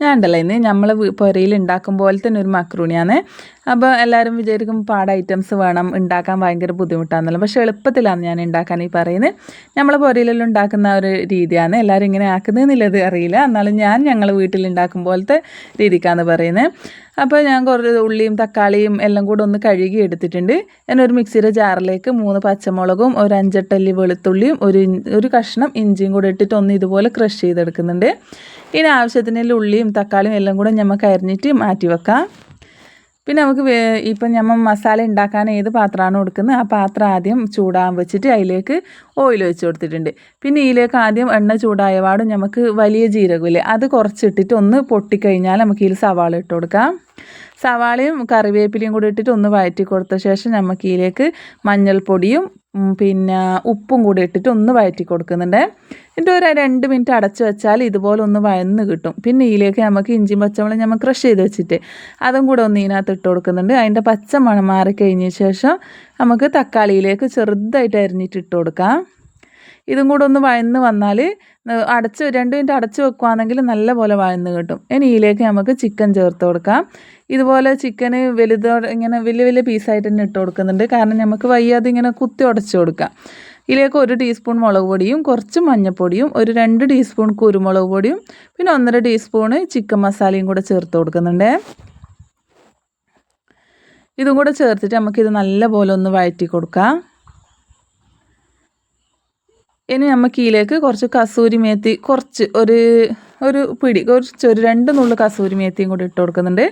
ഞാൻ ഉണ്ടല്ലോ ഇന്ന് നമ്മൾ പുരയിൽ ഉണ്ടാക്കും പോലെ തന്നെ ഒരു മക്രൂണിയാണ് അപ്പോൾ എല്ലാവരും വിചാരിക്കും പാട ഐറ്റംസ് വേണം ഉണ്ടാക്കാൻ ഭയങ്കര ബുദ്ധിമുട്ടാണെന്നല്ലോ പക്ഷേ എളുപ്പത്തിലാണ് ഞാൻ ഉണ്ടാക്കാൻ ഈ പറയുന്നത് നമ്മൾ പുരയിലെല്ലാം ഉണ്ടാക്കുന്ന ഒരു രീതിയാണ്. എല്ലാവരും ഇങ്ങനെ ആക്കുന്നതെന്നുള്ളത് അറിയില്ല. എന്നാലും ഞാൻ ഞങ്ങൾ വീട്ടിൽ ഉണ്ടാക്കും പോലത്തെ രീതിക്കാണ് പറയുന്നത് അപ്പോൾ ഞാൻ കുറച്ച് ഉള്ളിയും തക്കാളിയും എല്ലാം കൂടെ ഒന്ന് കഴുകി എടുത്തിട്ടുണ്ട്. ഞാൻ ഒരു മിക്സിയുടെ ജാറിലേക്ക് മൂന്ന് പച്ചമുളകും ഒരു അഞ്ചെട്ടല്ലി വെളുത്തുള്ളിയും ഒരു ഒരു കഷ്ണം ഇഞ്ചിയും കൂടെ ഇട്ടിട്ട് ഒന്ന് ഇതുപോലെ ക്രഷ് ചെയ്തെടുക്കുന്നുണ്ട്. ഇനി ആവശ്യത്തിന് ഉള്ളിയും തക്കാളിയും എല്ലാം കൂടെ നമുക്ക് അരിഞ്ഞിട്ട് മാറ്റി വെക്കാം പിന്നെ നമുക്ക് ഇപ്പം നമ്മൾ മസാല ഉണ്ടാക്കാൻ ഏത് പാത്രമാണ് കൊടുക്കുന്നത്? ആ പാത്രം ആദ്യം ചൂടാൻ വെച്ചിട്ട് അതിലേക്ക് ഓയിൽ വെച്ച് കൊടുത്തിട്ടുണ്ട്. പിന്നെ ഇതിലേക്ക് ആദ്യം എണ്ണ ചൂടായ പാടും നമുക്ക് വലിയ ജീരകമില്ലേ അത് കുറച്ചിട്ടിട്ട് ഒന്ന് പൊട്ടിക്കഴിഞ്ഞാൽ നമുക്ക് ഇതിൽ സവാള ഇട്ട് കൊടുക്കാം. സവാളയും കറിവേപ്പിലയും കൂടി ഇട്ടിട്ട് ഒന്ന് വഴറ്റി കൊടുത്ത ശേഷം നമുക്ക് ഇതിലേക്ക് മഞ്ഞൾപ്പൊടിയും പിന്നെ ഉപ്പും കൂടി ഇട്ടിട്ട് ഒന്ന് വഴറ്റി കൊടുക്കുന്നുണ്ട്. എന്നിട്ട് ഒരു രണ്ട് മിനിറ്റ് അടച്ച് വെച്ചാൽ ഇതുപോലെ ഒന്ന് വയന്ന് കിട്ടും. പിന്നെ ഇതിലേക്ക് നമുക്ക് ഇഞ്ചി പച്ചമുളക് നമ്മൾ ക്രഷ് ചെയ്ത് വെച്ചിട്ട് അതും കൂടെ ഒന്ന് ഇതിനകത്ത് ഇട്ട് കൊടുക്കുന്നുണ്ട്. അതിന്റെ പച്ച മണം ശേഷം നമുക്ക് തക്കാളിയിലേക്ക് ചെറുതായിട്ട് അരിഞ്ഞിട്ട് ഇട്ട് കൊടുക്കാം. ഇതും കൂടെ ഒന്ന് വഴന്ന് വന്നാൽ അടച്ച് രണ്ട് മിനിറ്റ് അടച്ച് വെക്കുകയാണെങ്കിൽ നല്ല പോലെ വഴന്ന് കിട്ടും. ഇനി ഇതിലേക്ക് നമുക്ക് ചിക്കൻ ചേർത്ത് കൊടുക്കാം. ഇതുപോലെ ചിക്കന് വലുതോ ഇങ്ങനെ വലിയ വലിയ പീസായിട്ട് തന്നെ ഇട്ട് കൊടുക്കുന്നുണ്ട്. കാരണം നമുക്ക് വയ്യാതെ ഇങ്ങനെ കുത്തി ഉടച്ച് കൊടുക്കാം. ഇതിലേക്ക് ഒരു ടീസ്പൂൺ മുളക് പൊടിയും കുറച്ച് മഞ്ഞൾപ്പൊടിയും ഒരു രണ്ട് ടീസ്പൂൺ കുരുമുളക് പൊടിയും പിന്നെ ഒന്നര ടീസ്പൂണ് ചിക്കൻ മസാലയും കൂടെ ചേർത്ത് കൊടുക്കുന്നുണ്ട്. ഇതും കൂടെ ചേർത്തിട്ട് നമുക്കിത് നല്ല പോലെ ഒന്ന് വഴറ്റി കൊടുക്കാം. ഇനി നമുക്ക് ഇതിലേക്ക് കുറച്ച് കസൂരി മേത്തി കുറച്ച് ഒരു ഒരു പിടി കുറച്ച് ഒരു രണ്ട് നുള്ളു കസൂരി മേത്തിയും കൂടി ഇട്ട് കൊടുക്കുന്നുണ്ട്.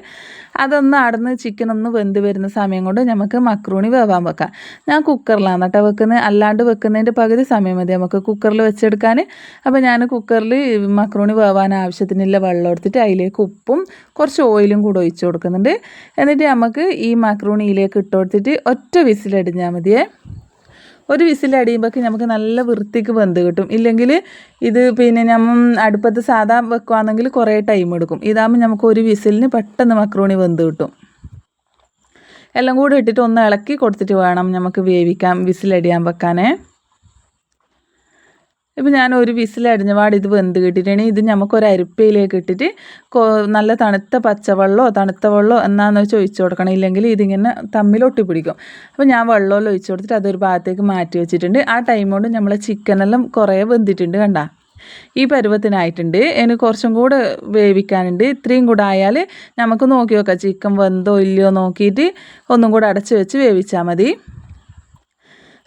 അതൊന്ന് അടന്ന് ചിക്കൻ ഒന്ന് വെന്ത് വരുന്ന സമയം കൊണ്ട് നമുക്ക് മക്രൂണി വേവാൻ വെക്കാം. ഞാൻ കുക്കറിലാണ് കേട്ടോ വെക്കുന്നത് അല്ലാണ്ട് വെക്കുന്നതിന്റെ പകുതി സമയം മതി നമുക്ക് കുക്കറിൽ വെച്ചെടുക്കാൻ അപ്പോൾ ഞാൻ കുക്കറിൽ മക്രൂണി വേവാൻ ആവശ്യത്തിനുള്ള വെള്ളം എടുത്തിട്ട് അതിലേക്ക് ഉപ്പും കുറച്ച് ഓയിലും കൂടെ ഒഴിച്ച് കൊടുക്കുന്നുണ്ട്. എന്നിട്ട് നമുക്ക് ഈ മക്രൂണിയിലേക്ക് ഇട്ട് കൊടുത്തിട്ട് ഒറ്റ വിസിലടിഞ്ഞാൽ മതിയേ. ഒരു വിസിലടിയുമ്പോഴേക്ക് നമുക്ക് നല്ല വൃത്തിക്ക് വെന്ത് കിട്ടും. ഇല്ലെങ്കിൽ ഇത് പിന്നെ നമ്മൾ അടുപ്പത്ത് സാധാ വെക്കുകയാണെങ്കിൽ കുറേ ടൈം എടുക്കും. ഇതാകുമ്പോൾ നമുക്ക് ഒരു വിസിലിന് പെട്ടെന്ന് മക്രോണി വെന്ത് കിട്ടും. എല്ലാം കൂടെ ഇട്ടിട്ട് ഒന്ന് ഇളക്കി കൊടുത്തിട്ട് വേണം നമുക്ക് വേവിക്കാം വിസിലടിയാൻ വെക്കാനേ. ഇപ്പം ഞാൻ ഒരു വിസിൽ അടിഞ്ഞപാട് ഇത് വെന്ത് കിട്ടിയിട്ടാണ് ഇത് നമുക്കൊരു അരിപ്പയിലേക്ക് ഇട്ടിട്ട് നല്ല തണുത്ത പച്ചവെള്ളമോ തണുത്ത വെള്ളമോ എന്നാന്ന് വെച്ചാൽ ഒഴിച്ചു കൊടുക്കണം. ഇല്ലെങ്കിൽ ഇതിങ്ങനെ തമ്മിൽ ഒട്ടിപ്പിടിക്കും. അപ്പോൾ ഞാൻ വെള്ളമെല്ലാം ഒഴിച്ചു കൊടുത്തിട്ട് അതൊരു ഭാഗത്തേക്ക് മാറ്റി വെച്ചിട്ടുണ്ട്. ആ ടൈം കൊണ്ട് നമ്മളെ ചിക്കനെല്ലാം കുറേ വെന്തിട്ടുണ്ട് കണ്ട. ഈ പരുവത്തിനായിട്ടുണ്ട്. ഇനി കുറച്ചും കൂടെ വേവിക്കാനുണ്ട്. ഇത്രയും കൂടെ ആയാൽ നമുക്ക് നോക്കി നോക്കാം ചിക്കൻ വെന്തോ ഇല്ലയോ നോക്കിയിട്ട് ഒന്നും കൂടെ അടച്ച് വെച്ച് വേവിച്ചാൽ മതി.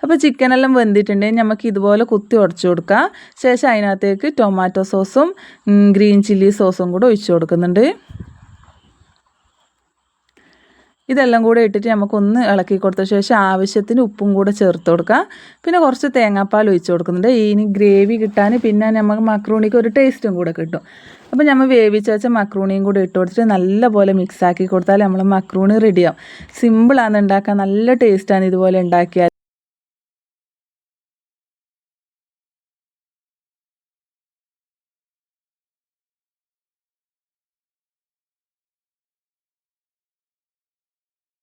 അപ്പോൾ ചിക്കനെല്ലാം വെന്തിട്ടുണ്ടെങ്കിൽ നമുക്ക് ഇതുപോലെ കുത്തി ഉടച്ചു കൊടുക്കാം. ശേഷം അതിനകത്തേക്ക് ടൊമാറ്റോ സോസും ഗ്രീൻ ചില്ലി സോസും കൂടെ ഒഴിച്ചു കൊടുക്കുന്നുണ്ട്. ഇതെല്ലാം കൂടെ ഇട്ടിട്ട് നമുക്കൊന്ന് ഇളക്കി കൊടുത്ത ശേഷം ആവശ്യത്തിന് ഉപ്പും കൂടെ ചേർത്ത് കൊടുക്കാം. പിന്നെ കുറച്ച് തേങ്ങാപ്പാൽ ഒഴിച്ച് കൊടുക്കുന്നുണ്ട്. ഇനി ഗ്രേവി കിട്ടാൻ പിന്നെ നമുക്ക് മക്രൂണിക്ക് ഒരു ടേസ്റ്റും കൂടെ കിട്ടും. അപ്പോൾ നമ്മൾ വേവിച്ച് വെച്ച മക്രൂണിയും കൂടെ ഇട്ട് കൊടുത്തിട്ട് നല്ലപോലെ മിക്സാക്കി കൊടുത്താൽ നമ്മൾ മക്രൂണി റെഡിയാവും സിമ്പിളാണ് ഉണ്ടാക്കാൻ നല്ല ടേസ്റ്റാണ് ഇതുപോലെ ഉണ്ടാക്കിയാൽ